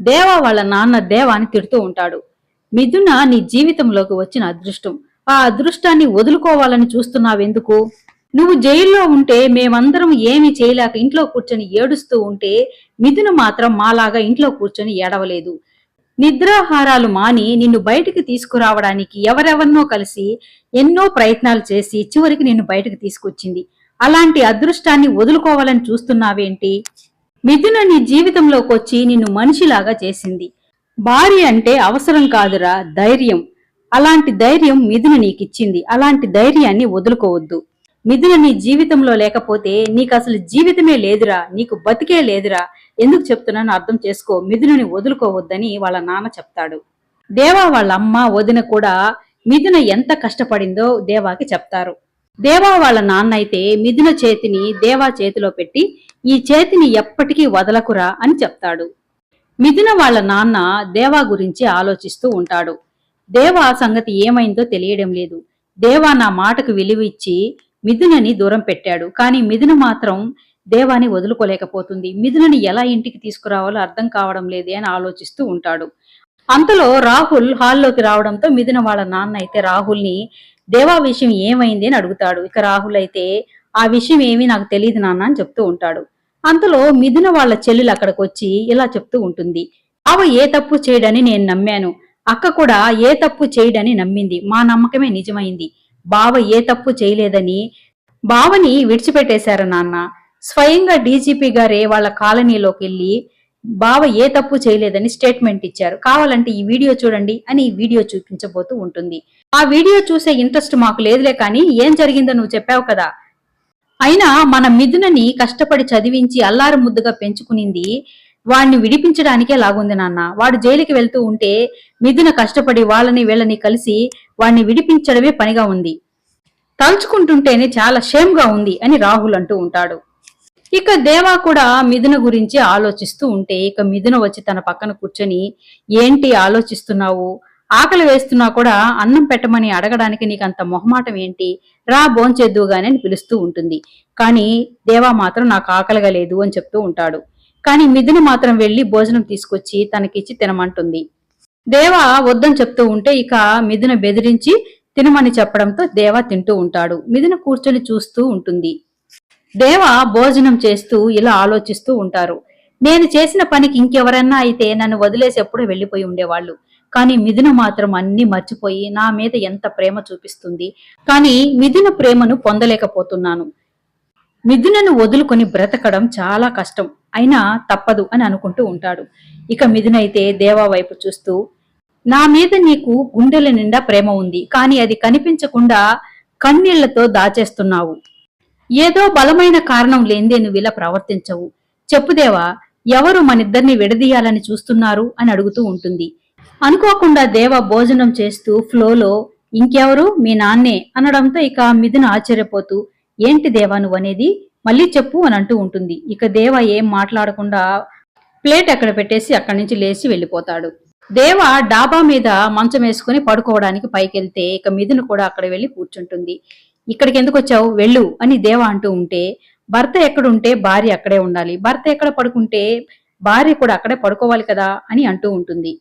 దేవా వాళ్ళ నాన్న దేవాని తిడుతూ ఉంటాడు. మిథున నీ జీవితంలోకి వచ్చిన అదృష్టం. ఆ అదృష్టాన్ని వదులుకోవాలని చూస్తున్నావెందుకు? నువ్వు జైల్లో ఉంటే మేమందరం ఏమీ చేయలేక ఇంట్లో కూర్చొని ఏడుస్తూ ఉంటే మిథున మాత్రం మాలాగా ఇంట్లో కూర్చొని ఏడవలేదు. నిద్రాహారాలు మాని నిన్ను బయటికి తీసుకురావడానికి ఎవరెవరినో కలిసి ఎన్నో ప్రయత్నాలు చేసి చివరికి నిన్ను బయటకు తీసుకొచ్చింది. అలాంటి అదృష్టాన్ని వదులుకోవాలని చూస్తున్నావేంటి? మిథున నీ జీవితంలోకి వచ్చి నిన్ను మనిషిలాగా చేసింది. భార్య అంటే అవసరం కాదురా ధైర్యం. అలాంటి ధైర్యం మిథున నీకిచ్చింది. అలాంటి ధైర్యాన్ని వదులుకోవద్దు. మిథున నీ జీవితంలో లేకపోతే నీకు అసలు జీవితమే లేదురా నీకు బతికే లేదురా. ఎందుకు చెప్తున్నానో అర్థం చేసుకో. మిథునని వదులుకోవద్దని వాళ్ళ నాన్న చెప్తాడు. దేవా వాళ్ళ అమ్మ వదిన కూడా మిథున ఎంత కష్టపడిందో దేవాకి చెప్తారు. దేవా వాళ్ళ నాన్న అయితే మిథున చేతిని దేవా చేతిలో పెట్టి ఈ చేతిని ఎప్పటికీ వదలకురా అని చెప్తాడు. మిథున వాళ్ళ నాన్న దేవా గురించి ఆలోచిస్తూ ఉంటాడు. దేవా సంగతి ఏమైందో తెలియడం లేదు. దేవా నా మాటకు విలువిచ్చి మిథునని దూరం పెట్టాడు. కానీ మిథున మాత్రం దేవాని వదులుకోలేకపోతుంది. మిథునని ఎలా ఇంటికి తీసుకురావాలో అర్థం కావడం లేదే అని ఆలోచిస్తూ ఉంటాడు. అంతలో రాహుల్ హాల్లోకి రావడంతో మిథున వాళ్ళ నాన్న అయితే రాహుల్ని దేవా విషయం ఏమైంది అని అడుగుతాడు. ఇక రాహుల్ అయితే ఆ విషయం ఏమీ నాకు తెలియదు నాన్న అని చెప్తూ ఉంటాడు. అంతలో మిథున వాళ్ళ చెల్లెలు అక్కడికి వచ్చి ఇలా చెప్తూ ఉంటుంది. బావ ఏ తప్పు చేయడని నేను నమ్మాను. అక్క కూడా ఏ తప్పు చేయడని నమ్మింది. మా నమ్మకమే నిజమైంది. బావ ఏ తప్పు చేయలేదని బావని విడిచిపెట్టేశారు నాన్న. స్వయంగా డీజీపీ గారే వాళ్ళ కాలనీలోకి వెళ్ళి బావ ఏ తప్పు చేయలేదని స్టేట్మెంట్ ఇచ్చారు. కావాలంటే ఈ వీడియో చూడండి అని ఈ వీడియో చూపించబోతూ ఉంటుంది. ఆ వీడియో చూసే ఇంట్రెస్ట్ మాకు లేదులే కానీ ఏం జరిగిందో నువ్వు చెప్పావు కదా. అయినా మన మిథునని కష్టపడి చదివించి అల్లారు ముద్దుగా పెంచుకునింది వాడిని విడిపించడానికే లాగుంది నాన్న. వాడు జైలుకి వెళ్తూ ఉంటే మిథున కష్టపడి వాళ్ళని వీళ్ళని కలిసి వాడిని విడిపించడమే పనిగా ఉంది. తలుచుకుంటుంటేనే చాలా షేమ్గా ఉంది అని రాహుల్ అంటూ ఉంటాడు. ఇక దేవా కూడా మిథున గురించి ఆలోచిస్తూ ఉంటే ఇక మిథున వచ్చి తన పక్కన కూర్చొని ఏంటి ఆలోచిస్తున్నావు? ఆకలి వేస్తున్నా కూడా అన్నం పెట్టమని అడగడానికి నీకు అంత మొహమాటం ఏంటి? రా భోంచేద్దుగానే అని పిలుస్తూ ఉంటుంది. కానీ దేవా మాత్రం నాకు ఆకలిగా లేదు అని చెప్తూ ఉంటాడు. కానీ మిథున మాత్రం వెళ్ళి భోజనం తీసుకొచ్చి తనకిచ్చి తినమంటుంది. దేవా వద్దని చెప్తూ ఉంటే ఇక మిథున బెదిరించి తినమని చెప్పడంతో దేవా తింటూ ఉంటాడు. మిథున కూర్చొని చూస్తూ ఉంటుంది. దేవ భోజనం చేస్తూ ఇలా ఆలోచిస్తూ ఉంటారు. నేను చేసిన పనికి ఇంకెవరన్నా అయితే నన్ను వదిలేసి ఎప్పుడూ వెళ్ళిపోయి ఉండేవాళ్ళు. కానీ మిథున మాత్రం అన్ని మర్చిపోయి నా మీద ఎంత ప్రేమ చూపిస్తుంది. కానీ మిథున ప్రేమను పొందలేకపోతున్నాను. మిథునను వదులుకొని బ్రతకడం చాలా కష్టం. అయినా తప్పదు అని అనుకుంటూ ఉంటాడు. ఇక మిథునైతే అయితే దేవా వైపు చూస్తూ నా మీద నీకు గుండెల నిండా ప్రేమ ఉంది కానీ అది కనిపించకుండా కన్నీళ్ళతో దాచేస్తున్నావు. ఏదో బలమైన కారణం లేందే నువ్వు ఇలా ప్రవర్తించవు. చెప్పుదేవా ఎవరు మనిద్దరిని విడదీయాలని చూస్తున్నారు అని అడుగుతూ ఉంటుంది. అనుకోకుండా దేవ భోజనం చేస్తూ ఫ్లోలో ఇంకెవరు? మీ నాన్నే? అనడంతో ఇక మిథున ఆశ్చర్యపోతూ ఏంటి దేవా నువ్వు అనేది మళ్ళీ చెప్పు అని అంటూ ఉంటుంది. ఇక దేవ ఏం మాట్లాడకుండా ప్లేట్ అక్కడ పెట్టేసి అక్కడి నుంచి లేచి వెళ్ళిపోతాడు. దేవ డాబా మీద మంచం వేసుకుని పడుకోవడానికి పైకెళ్తే ఇక మిథును కూడా అక్కడ వెళ్ళి కూర్చుంటుంది. ఇక్కడికి ఎందుకు వచ్చావు? వెళ్ళు అని దేవ అంటూ ఉంటే భర్త ఎక్కడుంటే భార్య అక్కడే ఉండాలి. భర్త ఎక్కడ పడుకుంటే భార్య కూడా అక్కడే పడుకోవాలి కదా అని అంటూ ఉంటుంది.